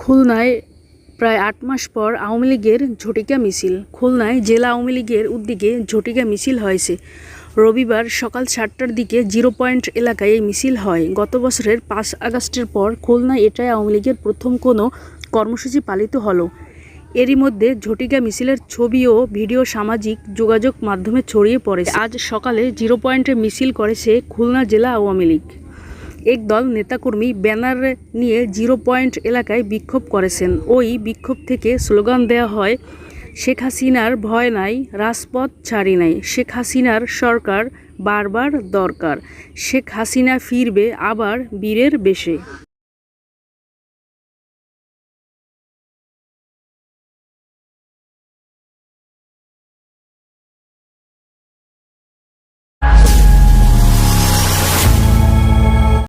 খুলনায় প্রায় আট মাস পর আওয়ামী লীগের ঝটিকা মিছিল। খুলনায় জেলা আওয়ামী লীগের উদ্যোগে ঝটিকা মিছিল হয়েছে। রবিবার সকাল সাতটার দিকে জিরো পয়েন্ট এলাকায় এই মিছিল হয়। গত বছরের পাঁচ আগস্টের পর খুলনায় এটাই আওয়ামী লীগের প্রথম কোনো কর্মসূচি পালিত হলো। এরই মধ্যে ঝটিকা মিছিলের ছবি ও ভিডিও সামাজিক যোগাযোগ মাধ্যমে ছড়িয়ে পড়েছে। আজ সকালে জিরো পয়েন্টে মিছিল করেছে খুলনা জেলা আওয়ামী লীগ। একদল নেতাকর্মী ব্যানার নিয়ে জিরো পয়েন্ট এলাকায় বিক্ষোভ করেছেন। ওই বিক্ষোভ থেকে স্লোগান দেয়া হয়, শেখ হাসিনার ভয় নাই, রাজপথ ছাড়ি নাই। শেখ হাসিনার সরকার বারবার দরকার। শেখ হাসিনা ফিরবে আবার বীরের বেশে।